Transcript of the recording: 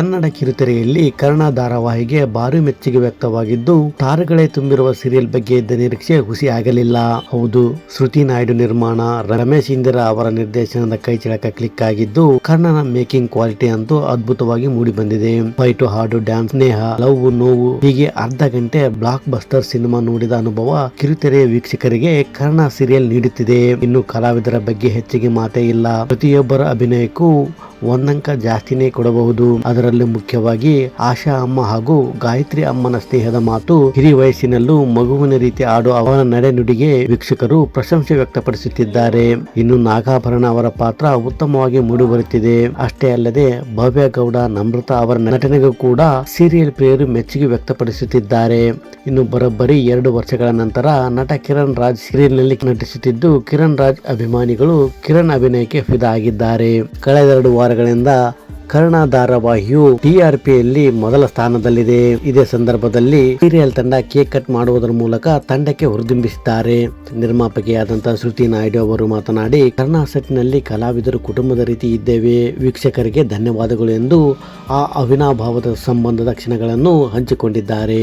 ಕನ್ನಡ ಕಿರುತೆರೆಯಲ್ಲಿ ಕರ್ಣ ಧಾರಾವಾಹಿಗೆ ಭಾರಿ ಮೆಚ್ಚುಗೆ ವ್ಯಕ್ತವಾಗಿದ್ದು, ತಾರಗಳೇ ತುಂಬಿರುವ ಸೀರಿಯಲ್ ಬಗ್ಗೆ ಇದ್ದ ನಿರೀಕ್ಷೆ ಹುಸಿ ಆಗಲಿಲ್ಲ ಹೌದು, ಶ್ರುತಿ ನಾಯ್ಡು ನಿರ್ಮಾಣ, ರಮೇಶ್ ಇಂದಿರಾ ಅವರ ನಿರ್ದೇಶನದ ಕೈ ಚಿಳಕ ಕ್ಲಿಕ್ ಆಗಿದ್ದು, ಕರ್ಣನ ಮೇಕಿಂಗ್ ಕ್ವಾಲಿಟಿ ಅಂತೂ ಅದ್ಭುತವಾಗಿ ಮೂಡಿ ಬಂದಿದೆ. ಫೈಟು ಹಾಡು ಡ್ಯಾನ್ಸ್ ಸ್ನೇಹ ಲವ್ ನೋವು ಹೀಗೆ ಅರ್ಧ ಗಂಟೆ ಬ್ಲಾಕ್ ಬಸ್ಟರ್ ಸಿನಿಮಾ ನೋಡಿದ ಅನುಭವ ಕಿರುತೆರೆ ವೀಕ್ಷಕರಿಗೆ ಕರ್ಣ ಸೀರಿಯಲ್ ನೀಡುತ್ತಿದೆ. ಇನ್ನು ಕಲಾವಿದರ ಬಗ್ಗೆ ಹೆಚ್ಚಿಗೆ ಮಾತೇ ಇಲ್ಲ. ಪ್ರತಿಯೊಬ್ಬರ ಅಭಿನಯಕ್ಕೂ ಒಂದಂಕ ಜಾಸ್ತಿನೇ ಕೊಡಬಹುದು. ಅದರಲ್ಲೂ ಮುಖ್ಯವಾಗಿ ಆಶಾ ಅಮ್ಮ ಹಾಗೂ ಗಾಯತ್ರಿ ಅಮ್ಮನ ಸ್ನೇಹದ ಮಾತು ಹಿರಿಯ ವಯಸ್ಸಿನಲ್ಲೂ ಮಗುವಿನ ರೀತಿ ಆಡುವ ಅವರ ನಡೆನುಡಿಗೆ ವೀಕ್ಷಕರು ಪ್ರಶಂಸೆ ವ್ಯಕ್ತಪಡಿಸುತ್ತಿದ್ದಾರೆ. ಇನ್ನು ನಾಗಾಭರಣ ಅವರ ಪಾತ್ರ ಉತ್ತಮವಾಗಿ ಮೂಡಿಬರುತ್ತಿದೆ ಅಷ್ಟೇ ಅಲ್ಲದೆ ಭವ್ಯ ಗೌಡ, ನಮ್ರತಾ ಅವರ ನಟನೆಗೂ ಕೂಡ ಸೀರಿಯಲ್ ಪ್ರಿಯರು ಮೆಚ್ಚುಗೆ ವ್ಯಕ್ತಪಡಿಸುತ್ತಿದ್ದಾರೆ. ಇನ್ನು ಬರೋಬ್ಬರಿ ಎರಡು ವರ್ಷಗಳ ನಂತರ ನಟ ಕಿರಣ್ ರಾಜ್ ಸೀರಿಯಲ್ನಲ್ಲಿ ನಟಿಸುತ್ತಿದ್ದು ಕಿರಣ್ ರಾಜ್ ಅಭಿಮಾನಿಗಳು ಕಿರಣ್ ಅಭಿನಯಕ್ಕೆ ಫಿದಾ ಆಗಿದ್ದಾರೆ. ಕಳೆದೆರಡು ವಾರಗಳಿಂದ ಕರ್ಣ ಧಾರಾವಾಹಿಯು ಟಿಆರ್ಪಿಯಲ್ಲಿ ಮೊದಲ ಸ್ಥಾನದಲ್ಲಿದೆ. ಇದೇ ಸಂದರ್ಭದಲ್ಲಿ ಸೀರಿಯಲ್ ತಂಡ ಕೇಕ್ ಕಟ್ ಮಾಡುವುದರ ಮೂಲಕ ತಂಡಕ್ಕೆ ಹುರಿದುಂಬಿಸಿದ್ದಾರೆ. ನಿರ್ಮಾಪಕಿಯಾದಂತಹ ಶ್ರುತಿ ನಾಯ್ಡು ಅವರು ಮಾತನಾಡಿ ಕರ್ಣ ಸೆಟ್ನಲ್ಲಿ ಕಲಾವಿದರು ಕುಟುಂಬದ ರೀತಿ ಇದ್ದೇವೆ. ವೀಕ್ಷಕರಿಗೆ ಧನ್ಯವಾದಗಳು ಎಂದು ಆ ಅವಿನಾಭಾವದ ಸಂಬಂಧದ ಕ್ಷಣಗಳನ್ನು ಹಂಚಿಕೊಂಡಿದ್ದಾರೆ.